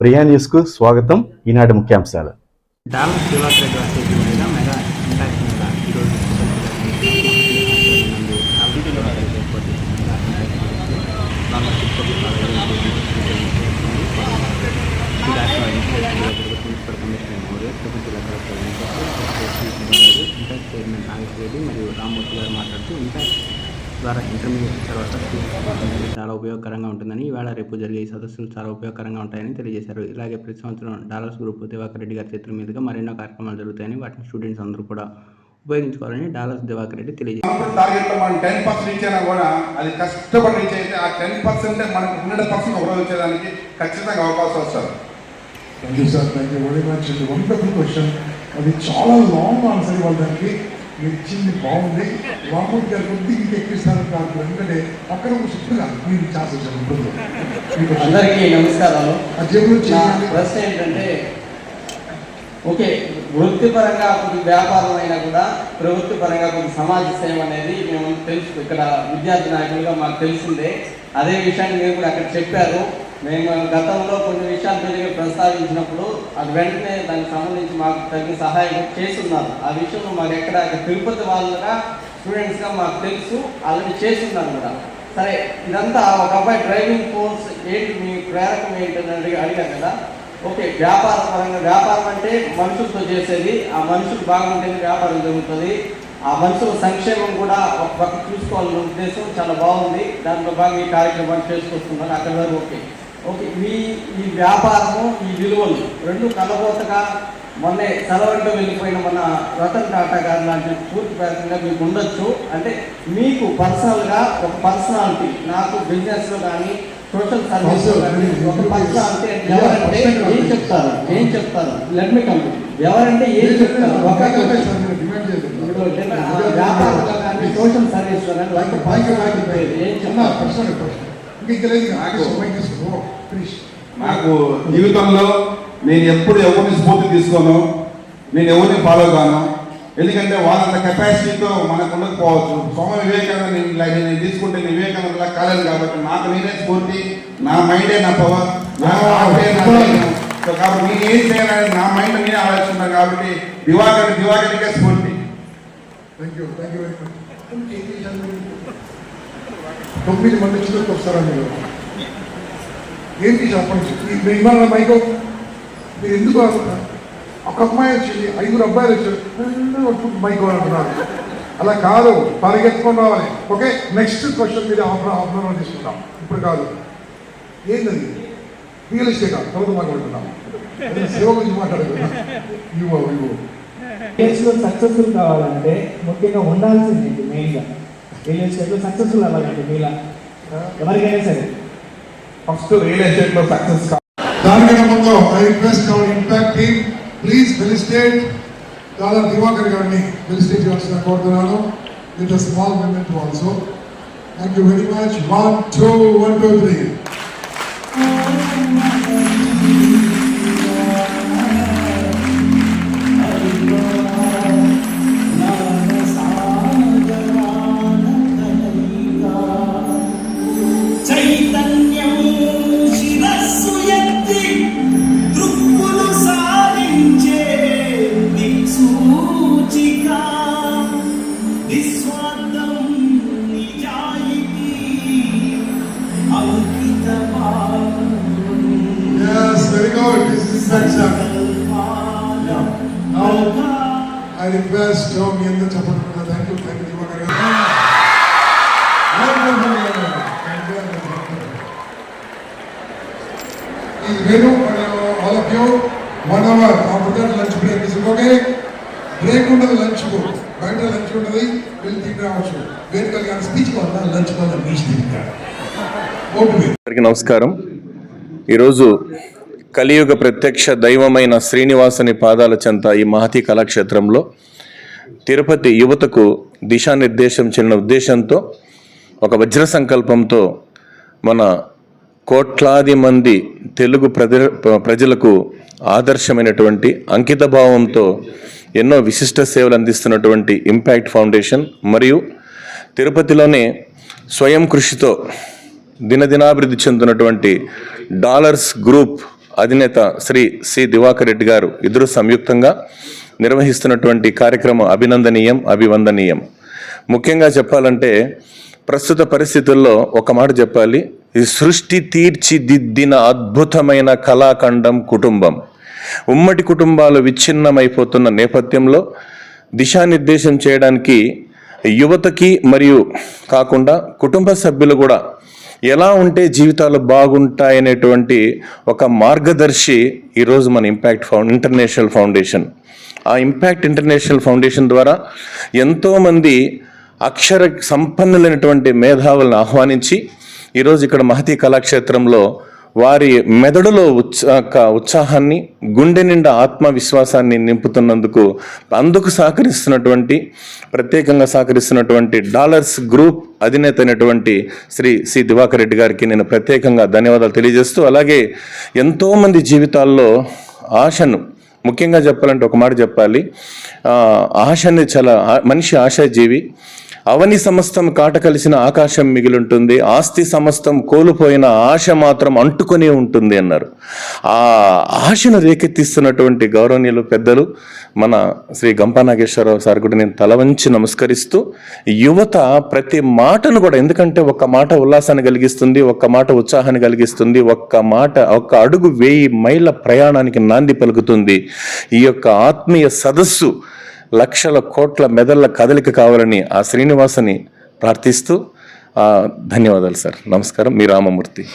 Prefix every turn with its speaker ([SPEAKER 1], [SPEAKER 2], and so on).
[SPEAKER 1] ప్రియా న్యూస్కు స్వాగతం. ఈనాటి ముఖ్యాంశాలు.
[SPEAKER 2] డాలర్ మీద మెగా ఇంపాక్ట్ మీద ఈరోజు ఇంపాక్ట్ చైర్మన్ రెడ్డి మరియు రామ్మూర్తి గారు మాట్లాడుతూ ఇంపాక్ట్ ద్వారా ఇంటర్మీడియట్ తర్వాత చాలా ఉపయోగకరంగా ఉంటుందని ఈవేళ రేపు జరిగే ఈ సదస్సులు చాలా ఉపయోగకరంగా ఉంటాయని తెలియజేశారు. ఇలాగే ప్రతి సంవత్సరం డాలర్స్ గ్రూప్ దివాకర్ రెడ్డి గారి చేతుల మీదుగా మరెన్నో కార్యక్రమాలు జరుగుతాయని వాటిని స్టూడెంట్స్ అందరూ కూడా ఉపయోగించుకోవాలని డాలర్స్ దివాకర్ రెడ్డి తెలియజేశారు.
[SPEAKER 3] టార్గెట్లో మనం టెన్ పర్సెంట్ రీచ్ అయినా కూడా అది కష్టపడి రీచ్ అయితే ఆ టెన్ పర్సెంట్ మనకు హండ్రెడ్ పర్సెంట్ ఉపయోగించడానికి ఖచ్చితంగా అవకాశం వస్తుంది.
[SPEAKER 4] Thank you sir thank you very much ఇది వండర్ఫుల్ క్వశ్చన్ అది చాలా లాంగ్ ఆన్సర్ ఇవ్వాలి దానికి. మీరు ఇచ్చింది బాగుంది. రామూర్తి గారు కొద్దిగా ఇంకా ఎక్కిస్తారు కాదు. ఎందుకంటే అక్కడ సుట్టుగా మీరు question.
[SPEAKER 5] అందరికీ నమస్కారాలు. ప్రశ్న ఏంటంటే ఓకే వృత్తిపరంగా కొద్ది వ్యాపారం అయినా కూడా ప్రభుత్వ పరంగా కొద్ది సమాజ సేవ అనేది మేము తెలుసు. ఇక్కడ విద్యార్థి నాయకులుగా మాకు తెలిసిందే. అదే విషయాన్ని మీరు కూడా అక్కడ చెప్పారు. మేము గతంలో కొన్ని విషయాలు పెరిగి ప్రస్తావించినప్పుడు అది వెంటనే దానికి సంబంధించి మాకు తగిన సహాయం చేస్తున్నారు. ఆ విషయంలో మాకు ఎక్కడ తిరుపతి వాళ్ళుగా స్టూడెంట్స్గా మాకు తెలుసు. అలాంటి చేస్తున్నారు కూడా. సరే ఇదంతా ఒక అబ్బాయి డ్రైవింగ్ కోర్స్ ఏంటి మీ ప్రేరకం ఏంటని అడిగి అడిగా కదా. ఓకే వ్యాపార పరంగా వ్యాపారం అంటే మనుషులతో చేసేది. ఆ మనుషులు బాగుంటేనే వ్యాపారం జరుగుతుంది. ఆ మనుషుల సంక్షేమం కూడా ఒక పక్క చూసుకోవాలనే ఉద్దేశం చాలా బాగుంది. దాంట్లో బాగా ఈ కార్యక్రమాన్ని చేసుకొస్తున్నారు అక్కడ వరకు ఓకే. ఓకే మీ ఈ వ్యాపారము ఈ విలువలు రెండు కలబోతగా మొన్నే సెలవుంటూ వెళ్ళిపోయిన మన రతన్ టాటా గారు లాంటి పూర్తి ప్రకారంగా మీకు ఉండొచ్చు. అంటే మీకు పర్సనల్గా ఒక పర్సనాలిటీ నాకు బిజినెస్లో కానీ సోషల్ సర్వీస్ ఒక పర్సనాలిటీ అంటే ఎవరంటే ఏం చెప్తారు? ఏం చెప్తారు? లెట్ మీ కంప్లీట్ ఎవరంటే ఏం చెప్తారు? ఒక వ్యాపారంలో కానీ సోషల్ సర్వీస్లో కానీ ఒక పర్సనాలిటీ పేరు ఏం చెప్తారు?
[SPEAKER 4] నాకు
[SPEAKER 3] జీవితంలో నేను ఎప్పుడు ఎవరిని స్ఫూర్తి తీసుకోను నేను ఎవరిని ఫాలో కాను. ఎందుకంటే వాళ్ళంత కెపాసిటీతో మనకు ఉండకపోవచ్చు. స్వామి వివేకానంద నేను తీసుకుంటే నేను వివేకానందలా కాలేదు కాబట్టి నాకు నేనే స్ఫూర్తి నా మైండే నా పవర్ నా కాబట్టి నేను ఏం చేయాలని నా మైండ్ నేనే ఆలోచిస్తున్నాను కాబట్టి దివాకర్ దివాకరికే స్ఫూర్తి.
[SPEAKER 4] Thank you thank you very much తొమ్మిది మంది చివరికి వస్తారా మీరు ఏంటి చెప్పండి? మీరు ఇవ్వాలన్న మైకో మీరు ఎందుకు అనుకుంటారు ఒక అమ్మాయి వచ్చింది ఐదుగురు అబ్బాయిలు వచ్చారు మైకో అంటున్నారు. అలా కాదు పరిగెత్తుకొని రావాలి. ఓకే నెక్స్ట్ క్వశ్చన్ మీద ఆహ్వానం తీసుకుంటాం. ఇప్పుడు కాదు. ఏంటది? రియల్ ఎస్టేట్ తర్వాత మాట్లాడుతున్నాం సేవ గురించి మాట్లాడుతున్నాం యువ
[SPEAKER 6] యువ సక్సెస్ఫుల్ కావాలంటే ముఖ్యంగా ఉండాల్సింది మెయిన్గా రియల్ ఎస్టేట్లో సక్సెస్ఫుల్ అవ్వాలంటే మీలా? ఎవరికైనా సరే.
[SPEAKER 3] ఫస్ట్ రియల్ ఎస్టేట్లో సక్సెస్
[SPEAKER 4] దానికన్నా ముందు I request our impact team. Please felicitate చాలా దివాకర్ గారిని ఫెలిసిటేట్ చేయాల్సిన కోరుతున్నాను. With small moment also thank you very much one two one two three request మీ అందరూ చెప్పండి thank you thank you Divakar garu ఈ Venu all of you one hour after that lunch break తీసుకోకే break ఉండదు lunch బయట lunch ఉంటుంది వెళ్ళి తిండి రావచ్చు. వేదిక గారి స్పీచ్ వల్ల లంచ్ వల్ల బీచ్ తింటారు ఓకే
[SPEAKER 7] అందరికీ నమస్కారం. ఈరోజు కలియుగ ప్రత్యక్ష దైవమైన శ్రీనివాసుని పాదాల చెంత ఈ మహతి కళాక్షేత్రంలో తిరుపతి యువతకు దిశానిర్దేశం చెందిన ఉద్దేశంతో ఒక వజ్ర సంకల్పంతో మన కోట్లాది మంది తెలుగు ప్రజ ప్రజలకు ఆదర్శమైనటువంటి అంకిత భావంతో ఎన్నో విశిష్ట సేవలు అందిస్తున్నటువంటి ఇంపాక్ట్ ఫౌండేషన్ మరియు తిరుపతిలోనే స్వయం కృషితో దినదినాభివృద్ధి చెందుతున్నటువంటి డాలర్స్ గ్రూప్ అధినేత శ్రీ సి దివాకర్ రెడ్డి గారు ఇద్దరు సంయుక్తంగా నిర్వహిస్తున్నటువంటి కార్యక్రమం అభినందనీయం అభివందనీయం. ముఖ్యంగా చెప్పాలంటే ప్రస్తుత పరిస్థితుల్లో ఒక మాట చెప్పాలి. ఈ సృష్టి తీర్చిదిద్దిన అద్భుతమైన కళాఖండం కుటుంబం. ఉమ్మడి కుటుంబాలు విచ్ఛిన్నమైపోతున్న నేపథ్యంలో దిశానిర్దేశం చేయడానికి యువతకి మరియు కాకుండా కుటుంబ సభ్యులు కూడా ఎలా ఉంటే జీవితాలు బాగుంటాయనేటువంటి ఒక మార్గదర్శి ఈరోజు మన ఇంపాక్ట్ ఫౌండ్ ఇంటర్నేషనల్ ఫౌండేషన్. ఆ ఇంపాక్ట్ ఇంటర్నేషనల్ ఫౌండేషన్ ద్వారా ఎంతోమంది అక్షర సంపన్నులైనటువంటి మేధావులను ఆహ్వానించి ఈరోజు ఇక్కడ మహతి కళాక్షేత్రంలో వారి మెదడులో ఉత్సాహ ఉత్సాహాన్ని గుండె నిండా ఆత్మవిశ్వాసాన్ని నింపుతున్నందుకు అందుకు సహకరిస్తున్నటువంటి ప్రత్యేకంగా సహకరిస్తున్నటువంటి డాలర్స్ గ్రూప్ అధినేత అయినటువంటి శ్రీ సి దివాకర్ రెడ్డి గారికి నేను ప్రత్యేకంగా ధన్యవాదాలు తెలియజేస్తూ అలాగే ఎంతోమంది జీవితాల్లో ఆశను ముఖ్యంగా చెప్పాలంటే ఒక మాట చెప్పాలి. ఆశ అనేది చాలా మనిషి ఆశాజీవి. అవని సమస్తం కాట కలిసిన ఆకాశం మిగిలుంటుంది. ఆస్తి సమస్తం కోల్పోయిన ఆశ మాత్రం అంటుకొనే ఉంటుంది అన్నారు. ఆ ఆశను రేకెత్తిస్తున్నటువంటి గౌరవనీయులు పెద్దలు మన శ్రీ గంపా నాగేశ్వరరావు సార్ కూడా నేను తల వంచి నమస్కరిస్తూ యువత ప్రతి మాటను కూడా ఎందుకంటే ఒక్క మాట ఉల్లాసాన్ని కలిగిస్తుంది ఒక్క మాట ఉత్సాహాన్ని కలిగిస్తుంది ఒక్క మాట ఒక్క అడుగు వేయి మైళ్ళ ప్రయాణానికి నాంది పలుకుతుంది. ఈ యొక్క ఆత్మీయ సదస్సు లక్షల కోట్ల మెదళ్ళ కదలిక కావాలని ఆ శ్రీనివాసని ప్రార్థిస్తూ ధన్యవాదాలు సార్. నమస్కారం. మీ రామమూర్తి.